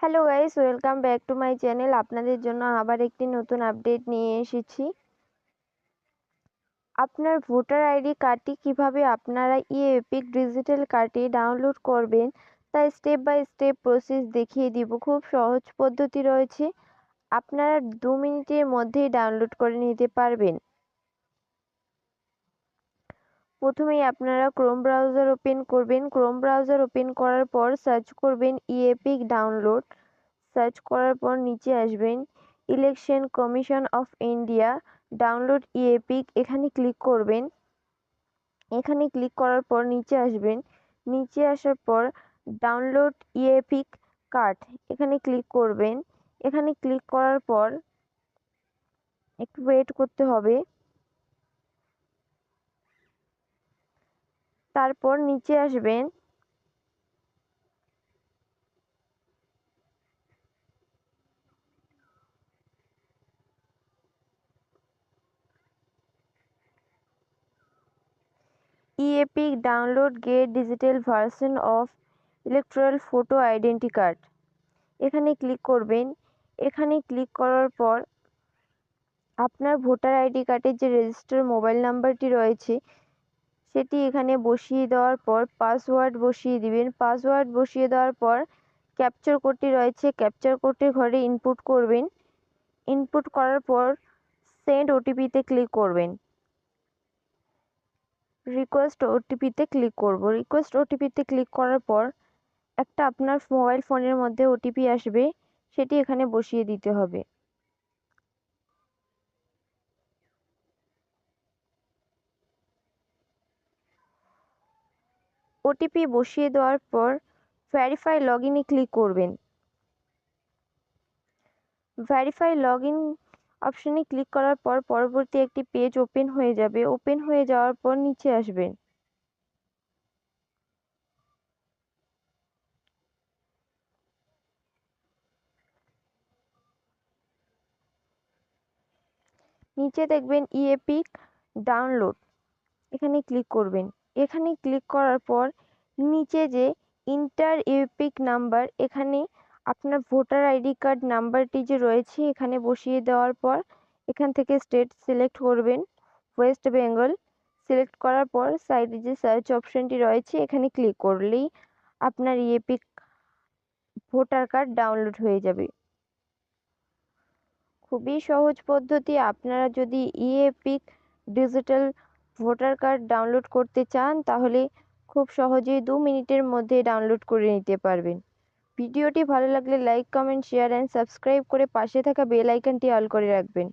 Hello guys welcome back to my channel আপনাদের জন্য আবার একটি নতুন আপডেট নিয়ে এসেছি। আপনার ভোটার আইডি কার্ডটি কীভাবে আপনারা ই এপিক ডিজিটাল কার্ডে ডাউনলোড করবেন তাই স্টেপ বাই স্টেপ প্রসেস দেখিয়ে দিব। খুব সহজ পদ্ধতি রয়েছে। আপনারা দু মিনিটের মধ্যেই ডাউনলোড করে নিতে পারবেন। প্রথমেই আপনারা ক্রোম ব্রাউজার ওপেন করবেন। ক্রোম ব্রাউজার ওপেন করার পর সার্চ করবেন ইএপিক ডাউনলোড সার্চ করার পর নিচে আসবেন Election Commission of India download e EPIC এখানে ক্লিক করবেন। এখানে ক্লিক করার পর নিচে আসবেন। নিচে আসার পর ডাউনলোড ইএপিক কার্ড এখানে ক্লিক করবেন। এখানে ক্লিক করার পর একটু ওয়েট করতে হবে। তারপর নিচে আসবেন। E EPIC download get digital version of electoral photo identity card এখানে ক্লিক করবেন। এখানে ক্লিক করার পর আপনার ভোটার আইডি কার্ডের যে রেজিস্টার মোবাইল নাম্বারটি রয়েছে সেটি এখানে বসিয়ে দেওয়ার পর পাসওয়ার্ড বসিয়ে দিবেন। পাসওয়ার্ড বসিয়ে দেওয়ার পর ক্যাপচার কোডটি রয়েছে। ক্যাপচার কোডটির ঘরে ইনপুট করবেন। ইনপুট করার পর সেন্ড ওটিপিতে ক্লিক করবেন। রিকোয়েস্ট ওটিপিতে ক্লিক করব। রিকোয়েস্ট ওটিপিতে ক্লিক করার পর একটা আপনার মোবাইল ফোনের মধ্যে ওটিপি আসবে। সেটি এখানে বসিয়ে দিতে হবে। ওটিপি বসিয়ে দেওয়ার পর ভ্যারিফাই লগ ইনে ক্লিক করবেন। ভ্যারিফাই লগ ইন অপশানে ক্লিক করার পর পরবর্তী একটি পেজ ওপেন হয়ে যাবে। ওপেন হয়ে যাওয়ার পর নিচে আসবেন। নিচে দেখবেন ইএপিক ডাউনলোড এখানে ক্লিক করবেন। এখানে ক্লিক করার পর নিচে যে ইন্টার ইউপিক নাম্বার এখানে আপনার ভোটার আইডি কার্ড নাম্বারটি যে রয়েছে, এখানে বসিয়ে দেওয়ার পর এখান থেকে স্টেট সিলেক্ট করবেন। ওয়েস্ট বেঙ্গল সিলেক্ট করার পর সাইডে যে সার্চ অপশানটি রয়েছে, এখানে ক্লিক করলেই আপনার ইএপিক ভোটার কার্ড ডাউনলোড হয়ে যাবে। খুবই সহজ পদ্ধতি, আপনারা যদি e EPIC digital voter card download করতে চান, তাহলে খুব সহজেই দু মিনিটের মধ্যে ডাউনলোড করে নিতে পারবেন। ভিডিওটি ভালো লাগলে like comment share and subscribe করে পাশে থাকা বেল আইকনটি অল করে রাখবেন।